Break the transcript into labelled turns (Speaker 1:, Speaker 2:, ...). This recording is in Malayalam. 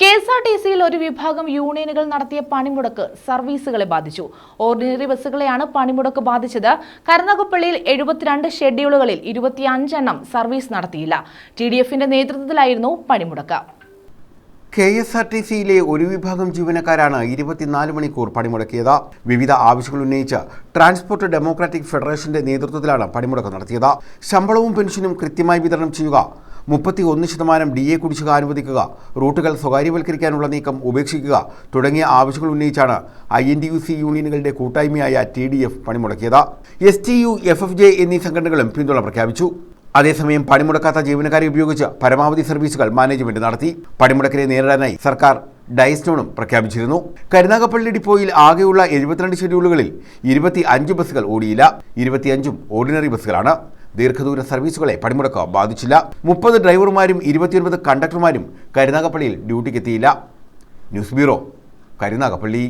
Speaker 1: കെ എസ് ആർ ടി സിയിൽ ഒരു വിഭാഗം യൂണിയനുകൾ നടത്തിയ പണിമുടക്ക് സർവീസുകളെ ബാധിച്ചു. ഓർഡിനറി ബസ്സുകളെയാണ് പണിമുടക്ക് ബാധിച്ചത്. കരുനാഗപ്പള്ളിയിൽ എഴുപത്തിരണ്ട് ഷെഡ്യൂളുകളിൽ ഇരുപത്തിയഞ്ചെണ്ണം സർവീസ് നടത്തിയില്ല. ടി ഡി എഫിന്റെ നേതൃത്വത്തിലായിരുന്നു പണിമുടക്ക്.
Speaker 2: കെ എസ് ആർ ടി സിയിലെ ഒരു വിഭാഗം ജീവനക്കാരാണ് ഇരുപത്തിനാല് മണിക്കൂർ പണിമുടക്കിയത്. വിവിധ ആവശ്യങ്ങൾ ഉന്നയിച്ച് ട്രാൻസ്പോർട്ട് ഡെമോക്രാറ്റിക് ഫെഡറേഷന്റെ നേതൃത്വത്തിലാണ് പണിമുടക്ക് നടത്തിയത്. ശമ്പളവും പെൻഷനും കൃത്യമായി വിതരണം ചെയ്യുക മുപ്പത്തി ഒന്ന് ശതമാനം ഡി എ കുടിശ്ശിക അനുവദിക്കുക റൂട്ടുകൾ സ്വകാര്യവൽക്കരിക്കാനുള്ള നീക്കം ഉപേക്ഷിക്കുക തുടങ്ങിയ ആവശ്യങ്ങൾ ഉന്നയിച്ചാണ് I N T U C യൂണിയനുകളുടെ കൂട്ടായ്മയായ T D F പണിമുടക്കിയത്. S T U F F J എന്നീ സംഘടനകളും പിന്തുണ പ്രഖ്യാപിച്ചു. അതേസമയം പണിമുടക്കാത്ത ജീവനക്കാരെ ഉപയോഗിച്ച് പരമാവധി സർവീസുകൾ മാനേജ്മെന്റ് നടത്തി. പണിമുടക്കിനെ നേരിടാനായി സർക്കാർ ഡയസ്റ്റോണും പ്രഖ്യാപിച്ചിരുന്നു. കരുനാഗപ്പള്ളി ഡിപ്പോയിൽ ആകെയുള്ള എഴുപത്തിരണ്ട് ഷെഡ്യൂളുകളിൽ ഇരുപത്തി അഞ്ച് ബസ്സുകൾ ഓടിയില്ല. ഇരുപത്തിയഞ്ചും ഓർഡിനറി ബസ്സുകളാണ്. ദീർഘദൂര സർവീസുകളെ പണിമുടക്ക് ബാധിച്ചില്ല. മുപ്പത് ഡ്രൈവർമാരും ഇരുപത്തിയൊൻപത് കണ്ടക്ടർമാരും കരുനാഗപ്പള്ളിയിൽ ഡ്യൂട്ടിക്കെത്തിയില്ല. News bureau Karunagappally.